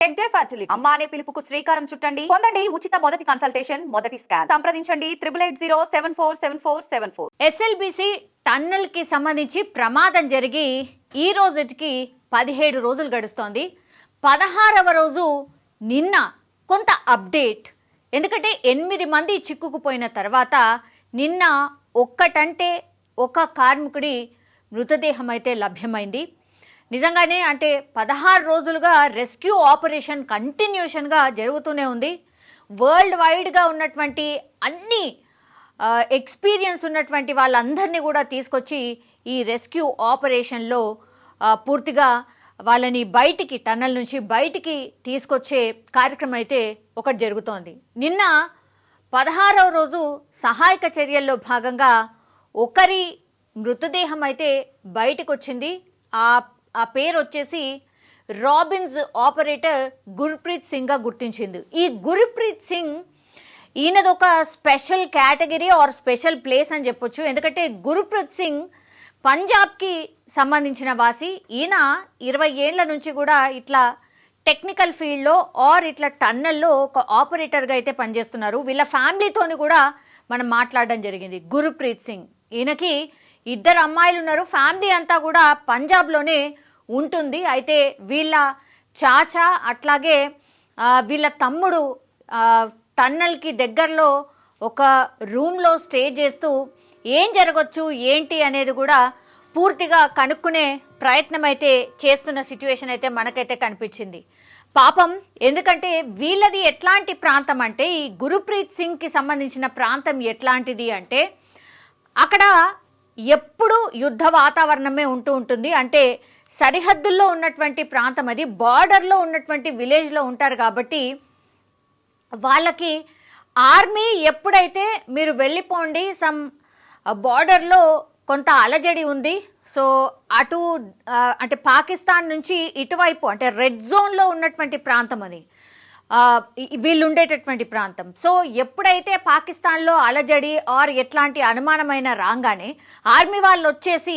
Tech day fertility అమ్మ అనే పిలుపుకు శ్రీకారం చుట్టండి. పొందండి ఉచిత మొదటి కన్సల్టేషన్ మొదటి స్కాన్. సంప్రదించండి triple eight zero seven four seven four seven four SLBC టన్నల్కి సంబంధించి ప్రమాదం జరిగి ఈ రోజుకి పదిహేడు రోజులు గడుస్తోంది. పదహారవ రోజు నిన్న కొంత అప్డేట్. ఎందుకంటే ఎనిమిది మంది చిక్కుకుపోయిన తర్వాత నిన్న ఒక్కటంటే ఒక కార్మికుడి మృతదేహం అయితే లభ్యమైంది. నిజంగానే అంటే పదహారు రోజులుగా రెస్క్యూ ఆపరేషన్ కంటిన్యూషన్గా జరుగుతూనే ఉంది. వరల్డ్ వైడ్గా ఉన్నటువంటి అన్ని ఎక్స్పీరియన్స్ ఉన్నటువంటి వాళ్ళందరినీ కూడా తీసుకొచ్చి ఈ రెస్క్యూ ఆపరేషన్లో పూర్తిగా వాళ్ళని బయటికి టన్నల్ నుంచి బయటికి తీసుకొచ్చే కార్యక్రమం అయితే ఒకటి జరుగుతోంది. నిన్న పదహారవ రోజు సహాయక చర్యల్లో భాగంగా ఒకరి మృతదేహం అయితే బయటకు వచ్చింది ఆ ఆ పేరు వచ్చేసి రాబిన్స్ ఆపరేటర్ గుర్ప్రీత్ సింగ్గా గుర్తించింది. ఈ గుర్ప్రీత్ సింగ్ ఈయనది ఒక special category or special place అని చెప్పొచ్చు. ఎందుకంటే గురుప్రీత్ సింగ్ పంజాబ్కి సంబంధించిన వాసి. ఈయన ఇరవై ఏళ్ళ నుంచి కూడా ఇట్లా టెక్నికల్ ఫీల్డ్లో ఆర్ ఇట్లా టన్నెల్లో ఒక ఆపరేటర్గా అయితే పనిచేస్తున్నారు. వీళ్ళ ఫ్యామిలీతోని కూడా మనం మాట్లాడడం జరిగింది గురుప్రీత్ సింగ్. ఈయనకి ఇద్దరు అమ్మాయిలు ఉన్నారు ఫ్యామిలీ అంతా కూడా పంజాబ్లోనే ఉంటుంది. అయితే వీళ్ళ చాచా అట్లాగే వీళ్ళ తమ్ముడు టన్నల్కి దగ్గరలో ఒక రూమ్లో స్టే చేస్తూ ఏం జరగచ్చు ఏంటి అనేది కూడా పూర్తిగా కనుక్కునే ప్రయత్నం అయితే చేస్తున్న సిచ్యువేషన్ అయితే మనకైతే కనిపించింది. పాపం ఎందుకంటే వీళ్ళది ఎట్లాంటి ప్రాంతం అంటే ఈ గురుప్రీత్ సింగ్కి సంబంధించిన ప్రాంతం ఎట్లాంటిది అంటే అక్కడ ఎప్పుడూ యుద్ధ వాతావరణమే ఉంటూ ఉంటుంది. అంటే సరిహద్దుల్లో ఉన్నటువంటి ప్రాంతం అది బార్డర్లో ఉన్నటువంటి విలేజ్లో ఉంటారు కాబట్టి వాళ్ళకి ఆర్మీ ఎప్పుడైతే మీరు వెళ్ళిపోండి సమ్ బార్డర్లో కొంత అలజడి ఉంది. సో అటు అంటే పాకిస్తాన్ నుంచి ఇటువైపు అంటే రెడ్ జోన్లో ఉన్నటువంటి ప్రాంతం అది. వీళ్ళు ఉండేటటువంటి ప్రాంతం. సో ఎప్పుడైతే పాకిస్తాన్లో అలజడి ఆర్ ఎట్లాంటి అనుమానమైన రాగానే ఆర్మీ వాళ్ళు వచ్చేసి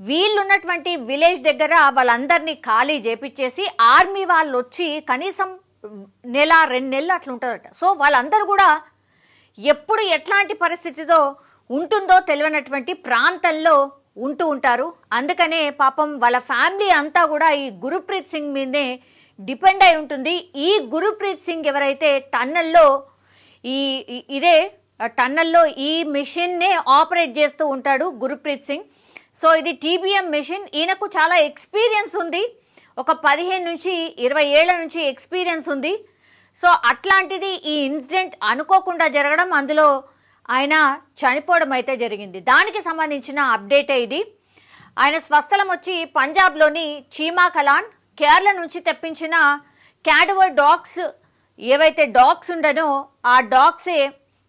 వీళ్ళున్నటువంటి విలేజ్ దగ్గర వాళ్ళందరినీ ఖాళీ చేపించేసి ఆర్మీ వాళ్ళు వచ్చి కనీసం నెల రెండు నెలలు అట్లా ఉంటారట సో వాళ్ళందరూ కూడా ఎప్పుడు ఎట్లాంటి పరిస్థితితో ఉంటుందో తెలియనటువంటి ప్రాంతంలో ఉంటూ ఉంటారు. అందుకనే పాపం వాళ్ళ ఫ్యామిలీ అంతా కూడా ఈ గురుప్రీత్ సింగ్ మీదే డిపెండ్ అయి ఉంటుంది. ఈ గురుప్రీత్ సింగ్ ఎవరైతే టన్నల్లో ఈ ఇదే టన్నెల్లో టన్నల్లో ఈ మిషన్నే ఆపరేట్ చేస్తూ ఉంటాడు గురుప్రీత్ సింగ్. సో ఇది టీబీఎం మిషన్. ఈయనకు చాలా ఎక్స్పీరియన్స్ ఉంది. ఒక పదిహేను నుంచి ఇరవై ఏళ్ళ నుంచి ఎక్స్పీరియన్స్ ఉంది. సో అట్లాంటిది ఈ ఇన్సిడెంట్ అనుకోకుండా జరగడం అందులో ఆయన చనిపోవడం అయితే జరిగింది. దానికి సంబంధించిన అప్డేటే ఇది. ఆయన స్వస్థలం వచ్చి పంజాబ్లోని చీమా కలాన్. కేరళ నుంచి తెప్పించిన క్యాడవర్ డాగ్స్ ఏవైతే డాగ్స్ ఉండనో ఆ డాగ్సే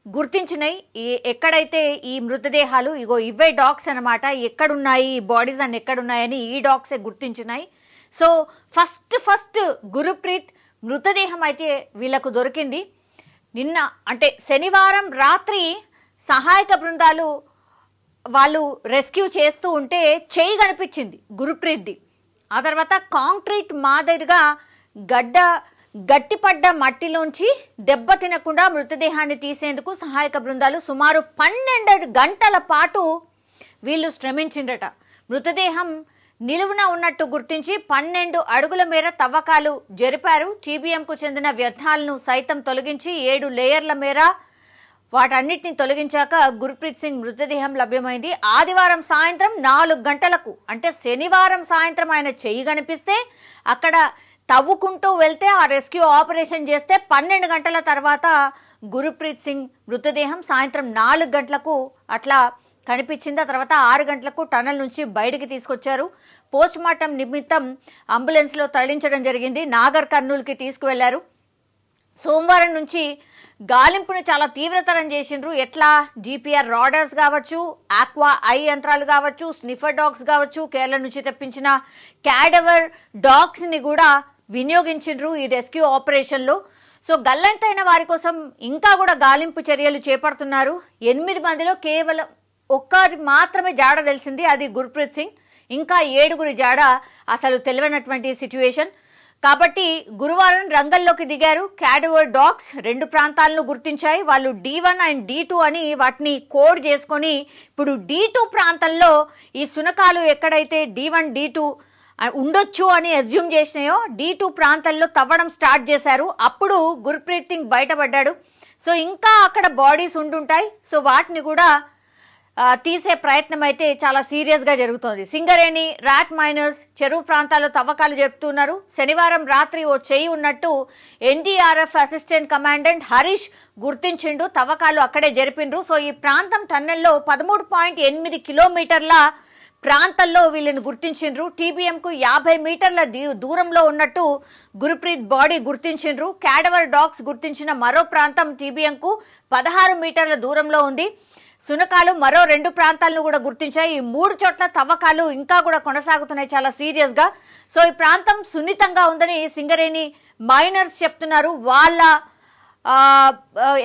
గుర్తించినాయి ఈ ఎక్కడైతే ఈ మృతదేహాలు ఇగో ఇవే డాగ్స్ అన్నమాట ఎక్కడున్నాయి ఈ బాడీస్ అని ఎక్కడున్నాయని ఈ డాగ్సే గుర్తించినాయి సో ఫస్ట్ ఫస్ట్ గురుప్రీత్ మృతదేహం అయితే వీళ్ళకు దొరికింది. నిన్న అంటే శనివారం రాత్రి సహాయక బృందాలు వాళ్ళు రెస్క్యూ చేస్తూ ఉంటే చేయి కనిపించింది గురుప్రీత్ది. ఆ తర్వాత కాంక్రీట్ మాదిరిగా గడ్డ గట్టిపడ్డ మట్టిలోంచి దెబ్బ తినకుండా మృతదేహాన్ని తీసేందుకు సహాయక బృందాలు సుమారు పన్నెండు గంటల పాటు వీళ్ళు శ్రమించిండట మృతదేహం నిలువున ఉన్నట్టు గుర్తించి పన్నెండు అడుగుల మేర తవ్వకాలు జరిపారు. టీబీఎంకు చెందిన వ్యర్థాలను సైతం తొలగించి ఏడు లేయర్ల మేర వాటన్నిటిని తొలగించాక గుర్ప్రీత్ సింగ్ మృతదేహం లభ్యమైంది. ఆదివారం సాయంత్రం నాలుగు గంటలకు అంటే శనివారం సాయంత్రం ఆయన చెయ్యి కనిపిస్తే అక్కడ తవ్వుకుంటూ వెళ్తే ఆ రెస్క్యూ ఆపరేషన్ చేస్తే పన్నెండు గంటల తర్వాత గురుప్రీత్ సింగ్ మృతదేహం సాయంత్రం నాలుగు గంటలకు అట్లా కనిపించింది. ఆ తర్వాత ఆరు గంటలకు టనల్ నుంచి బయటికి తీసుకొచ్చారు. పోస్ట్ మార్టం నిమిత్తం అంబులెన్స్లో తరలించడం జరిగింది. నాగర్ కర్నూలుకి తీసుకువెళ్ళారు. సోమవారం నుంచి గాలింపును చాలా తీవ్రతరం చేసిండ్రు. ఎట్లా? జీపీఆర్ రాడర్స్ కావచ్చు ఆక్వా ఐ యంత్రాలు కావచ్చు స్నిఫర్ డాగ్స్ కావచ్చు కేరళ నుంచి తెప్పించిన క్యాడవర్ డాగ్స్ని కూడా వినియోగించిండ్రు ఈ రెస్క్యూ ఆపరేషన్లో. సో గల్లంతైన వారి కోసం ఇంకా కూడా గాలింపు చర్యలు చేపడుతున్నారు. ఎనిమిది మందిలో కేవలం ఒక్కరి మాత్రమే జాడ తెలిసింది అది గుర్ప్రీత్ సింగ్. ఇంకా ఏడుగురి జాడ అసలు తెలియనటువంటి సిచ్యువేషన్ కాబట్టి గురువారం రంగంలోకి దిగారు. క్యాడవర్ డాగ్స్ రెండు ప్రాంతాలను గుర్తించాయి. వాళ్ళు D one and D two అని వాటిని కోడ్ చేసుకొని ఇప్పుడు డి టూ ప్రాంతంలో ఈ శునకాలు ఎక్కడైతే డి వన్ డి టూ ఉండొచ్చు అని అజ్యూమ్ చేసినాయో డి టూ ప్రాంతాల్లో తవ్వడం స్టార్ట్ చేశారు. అప్పుడు గుర్ప్రీత్ సింగ్ బయటపడ్డాడు. సో ఇంకా అక్కడ బాడీస్ ఉండుంటాయి. సో వాటిని కూడా తీసే ప్రయత్నం అయితే చాలా సీరియస్గా జరుగుతోంది. సింగరేణి రాట్ మైనర్స్ చెరువు ప్రాంతాల్లో తవ్వకాలు జరుపుతున్నారు. శనివారం రాత్రి ఓ చేయి ఉన్నట్టు ఎన్డీఆర్ఎఫ్ అసిస్టెంట్ కమాండెంట్ హరీష్ గుర్తించిండు. తవ్వకాలు అక్కడే జరిపిండ్రు. సో ఈ ప్రాంతం టన్నెల్లో పదమూడు పాయింట్ ఎనిమిది కిలోమీటర్ల ప్రాంతంలో వీళ్ళని గుర్తించిండ్రు. టీబీఎంకు యాభై మీటర్ల దీ- దూరంలో ఉన్నట్టు గురుప్రీత్ బాడీ గుర్తించిండ్రు. క్యాడవర్ డాగ్స్ గుర్తించిన మరో ప్రాంతం టీబీఎంకు పదహారు మీటర్ల దూరంలో ఉంది. సునకాలు మరో రెండు ప్రాంతాలను కూడా గుర్తించాయి. ఈ మూడు చోట్ల తవ్వకాలు ఇంకా కూడా కొనసాగుతున్నాయి చాలా సీరియస్గా సో ఈ ప్రాంతం సున్నితంగా ఉందని సింగరేణి మైనర్స్ చెప్తున్నారు. వాళ్ళ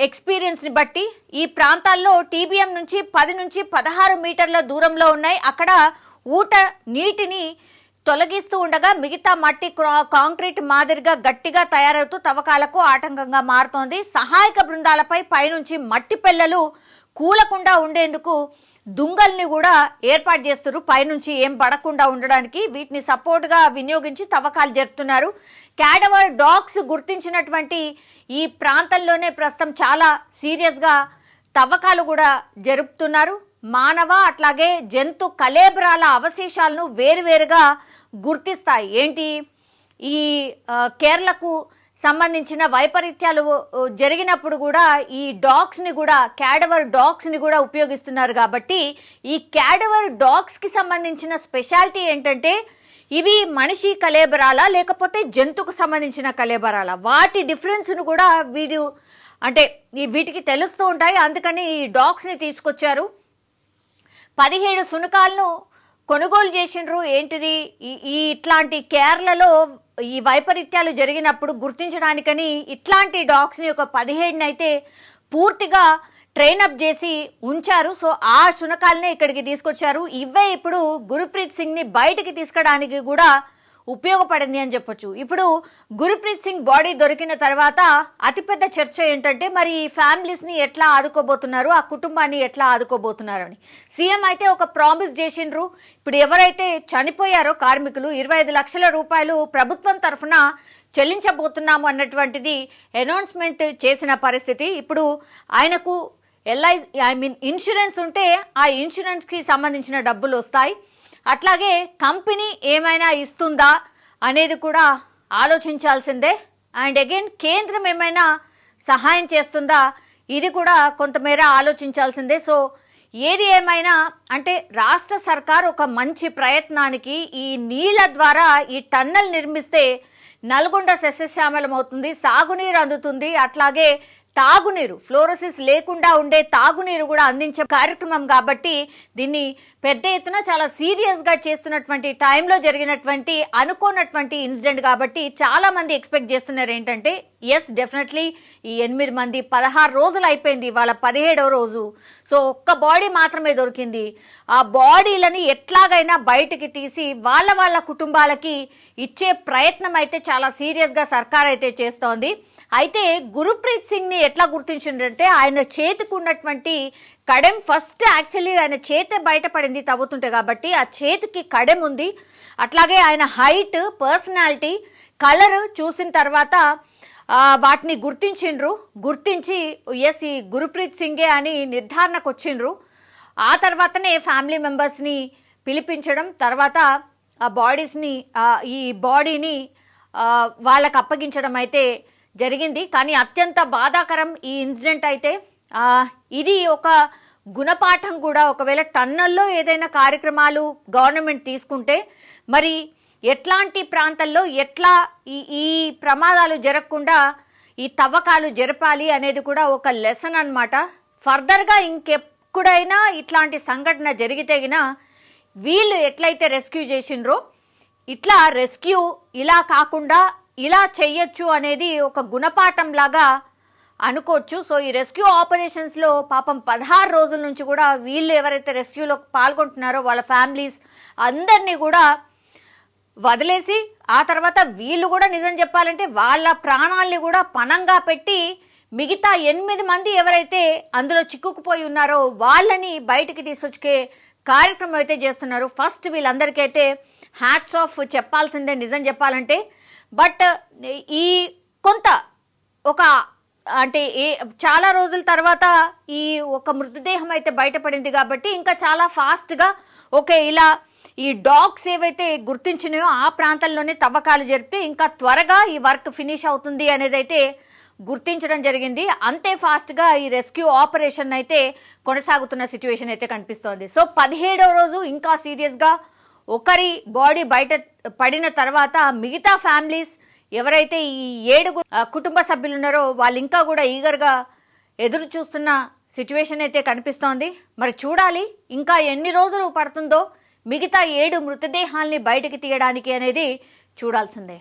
ఎక్స్పీరియన్స్ని బట్టి ఈ ప్రాంతాల్లో టీబీఎం నుంచి పది నుంచి పదహారు మీటర్ల దూరంలో ఉన్నాయి. అక్కడ ఊట నీటిని తొలగిస్తూ ఉండగా మిగతా మట్టి కాంక్రీట్ మాదిరిగా గట్టిగా తయారవుతూ తవ్వకాలకు ఆటంకంగా మారుతోంది. సహాయక బృందాలపై పైనుంచి మట్టి పిల్లలు కూలకుండా ఉండేందుకు దుంగల్ని కూడా ఏర్పాటు చేస్తున్నారు. పైనుంచి ఏం పడకుండా ఉండడానికి వీటిని సపోర్ట్గా వినియోగించి తవ్వకాలు జరుపుతున్నారు. క్యాడవర్ డాగ్స్ గుర్తించినటువంటి ఈ ప్రాంతంలోనే ప్రస్తుతం చాలా సీరియస్గా తవ్వకాలు కూడా జరుపుతున్నారు. మానవ అట్లాగే జంతు కలేబరాల అవశేషాలను వేరువేరుగా గుర్తిస్తాయి. ఏంటి? ఈ కేరళకు సంబంధించిన వైపరీత్యాలు జరిగినప్పుడు కూడా ఈ డాగ్స్ని కూడా క్యాడవర్ డాగ్స్ని కూడా ఉపయోగిస్తున్నారు కాబట్టి ఈ క్యాడవర్ డాగ్స్కి సంబంధించిన స్పెషాలిటీ ఏంటంటే ఇవి మనిషి కలేబరాలా లేకపోతే జంతుకు సంబంధించిన కలేబరాలా వాటి డిఫరెన్స్ను కూడా వీరు అంటే ఈ వీటికి తెలుస్తూ ఉంటాయి. అందుకని ఈ డాగ్స్ని తీసుకొచ్చారు. పదిహేడు సునకాలను కొనుగోలు చేసిండ్రు. ఏంటిది? ఈ- ఈ ఇట్లాంటి కేరళలో ఈ వైపరీత్యాలు జరిగినప్పుడు గుర్తించడానికని ఇట్లాంటి డాగ్స్ని ఒక పదిహేడునైతే అయితే పూర్తిగా ట్రైన్ అప్ చేసి ఉంచారు. సో ఆ శునకాలనే ఇక్కడికి తీసుకొచ్చారు. ఇవే ఇప్పుడు గురుప్రీత్ సింగ్ని బయటికి తీసుకోవడానికి కూడా ఉపయోగపడింది అని చెప్పొచ్చు. ఇప్పుడు గురుప్రీత్ సింగ్ బాడీ దొరికిన తర్వాత అతిపెద్ద చర్చ ఏంటంటే మరి ఈ ఫ్యామిలీస్ని ఎట్లా ఆదుకోబోతున్నారు ఆ కుటుంబాన్ని ఎట్లా ఆదుకోబోతున్నారు అని. సీఎం అయితే ఒక ప్రామిస్ చేసిండ్రు. ఇప్పుడు ఎవరైతే చనిపోయారో కార్మికులు ఇరవై ఐదు లక్షల రూపాయలు ప్రభుత్వం తరఫున చెల్లించబోతున్నాము అన్నటువంటిది అనౌన్స్మెంట్ చేసిన పరిస్థితి. ఇప్పుడు ఆయనకు ఎల్ఐ ఐ మీన్ ఇన్సూరెన్స్ ఉంటే ఆ ఇన్సూరెన్స్కి సంబంధించిన డబ్బులు వస్తాయి. అట్లాగే కంపెనీ ఏమైనా ఇస్తుందా అనేది కూడా ఆలోచించాల్సిందే. అండ్ అగైన్ కేంద్రం ఏమైనా సహాయం చేస్తుందా ఇది కూడా కొంతమేర ఆలోచించాల్సిందే. సో ఏది ఏమైనా అంటే రాష్ట్ర సర్కార్ ఒక మంచి ప్రయత్నానికి ఈ నీళ్ళ ద్వారా ఈ టన్నల్ నిర్మిస్తే నల్గొండ సస్యశ్యామలం అవుతుంది సాగునీరు అందుతుంది అట్లాగే తాగునీరు ఫ్లోరోసిస్ లేకుండా ఉండే తాగునీరు కూడా అందించే కార్యక్రమం కాబట్టి దీన్ని పెద్ద ఎత్తున చాలా సీరియస్గా చేస్తున్నటువంటి టైంలో జరిగినటువంటి అనుకోనటువంటి ఇన్సిడెంట్ కాబట్టి చాలా మంది ఎక్స్పెక్ట్ చేస్తున్నారు ఏంటంటే ఎస్ డెఫినెట్లీ ఈ ఎనిమిది మంది పదహారు రోజులు అయిపోయింది వాళ్ళ పదిహేడవ రోజు. సో ఒక్క బాడీ మాత్రమే దొరికింది. ఆ బాడీలని ఎట్లాగైనా బయటికి తీసి వాళ్ళ వాళ్ళ కుటుంబాలకి ఇచ్చే ప్రయత్నం అయితే చాలా సీరియస్గా సర్కార్ అయితే చేస్తోంది. అయితే గురుప్రీత్ సింగ్ని ఎట్లా గుర్తించిందంటే ఆయన చేతికి ఉన్నటువంటి కడెం ఫస్ట్ యాక్చువల్లీ ఆయన చేతే బయటపడింది తవ్వుతుంటే కాబట్టి ఆ చేతికి కడెం ఉంది. అట్లాగే ఆయన హైట్ పర్సనాలిటీ కలర్ చూసిన తర్వాత వాటిని గుర్తించిండ్రు. గుర్తించి ఎస్ ఈ గురుప్రీత్ సింగే అని నిర్ధారణకు వచ్చిండ్రు ఆ తర్వాతనే ఫ్యామిలీ మెంబర్స్ని పిలిపించడం తర్వాత ఆ బాడీస్ని ఈ బాడీని వాళ్ళకు అప్పగించడం అయితే జరిగింది. కానీ అత్యంత బాధాకరం ఈ ఇన్సిడెంట్ అయితే ఇది ఒక గుణపాఠం కూడా. ఒకవేళ టన్నల్లో ఏదైనా కార్యక్రమాలు గవర్నమెంట్ తీసుకుంటే మరి ఎట్లాంటి ప్రాంతాల్లో ఎట్లా ఈ ఈ ప్రమాదాలు జరగకుండా ఈ తవ్వకాలు జరపాలి అనేది కూడా ఒక లెసన్ అనమాట ఫర్దర్గా ఇంకెప్పుడైనా ఇట్లాంటి సంఘటన జరిగితేగిన వీళ్ళు ఎట్లయితే రెస్క్యూ చేసిండ్రో ఇట్లా రెస్క్యూ ఇలా కాకుండా ఇలా చెయ్యొచ్చు అనేది ఒక గుణపాఠం లాగా అనుకోవచ్చు. సో ఈ రెస్క్యూ ఆపరేషన్స్లో పాపం పదహారు రోజుల నుంచి కూడా వీళ్ళు ఎవరైతే రెస్క్యూలో పాల్గొంటున్నారో వాళ్ళ ఫ్యామిలీస్ అందరినీ కూడా వదిలేసి ఆ తర్వాత వీళ్ళు కూడా నిజం చెప్పాలంటే వాళ్ళ ప్రాణాల్ని కూడా పణంగా పెట్టి మిగతా ఎనిమిది మంది ఎవరైతే అందులో చిక్కుకుపోయి ఉన్నారో వాళ్ళని బయటికి తీసుకొచ్చే కార్యక్రమం అయితే చేస్తున్నారు. ఫస్ట్ వీళ్ళందరికీ అయితే హ్యాట్స్ ఆఫ్ చెప్పాల్సిందే నిజం చెప్పాలంటే. బట్ ఈ కొంత ఒక అంటే ఏ చాలా రోజుల తర్వాత ఈ ఒక మృతదేహం అయితే బయటపడింది కాబట్టి ఇంకా చాలా ఫాస్ట్గా ఓకే ఇలా ఈ డాగ్స్ ఏవైతే గుర్తించినాయో ఆ ప్రాంతంలోనే తవ్వకాలు జరిపితే ఇంకా త్వరగా ఈ వర్క్ ఫినిష్ అవుతుంది అనేది అయితే గుర్తించడం జరిగింది. అంతే ఫాస్ట్గా ఈ రెస్క్యూ ఆపరేషన్ అయితే కొనసాగుతున్న సిచ్యువేషన్ అయితే కనిపిస్తోంది. సో పదిహేడవ రోజు ఇంకా సీరియస్గా ఒకరి బాడీ బయట పడిన తర్వాత మిగతా ఫ్యామిలీస్ ఎవరైతే ఈ ఏడుగు కుటుంబ సభ్యులు ఉన్నారో వాళ్ళు ఇంకా కూడా ఈగర్గా ఎదురు చూస్తున్న సిచ్యువేషన్ అయితే కనిపిస్తోంది. మరి చూడాలి ఇంకా ఎన్ని రోజులు పడుతుందో మిగతా ఏడు మృతదేహాల్ని బయటకు తీయడానికి అనేది చూడాల్సిందే.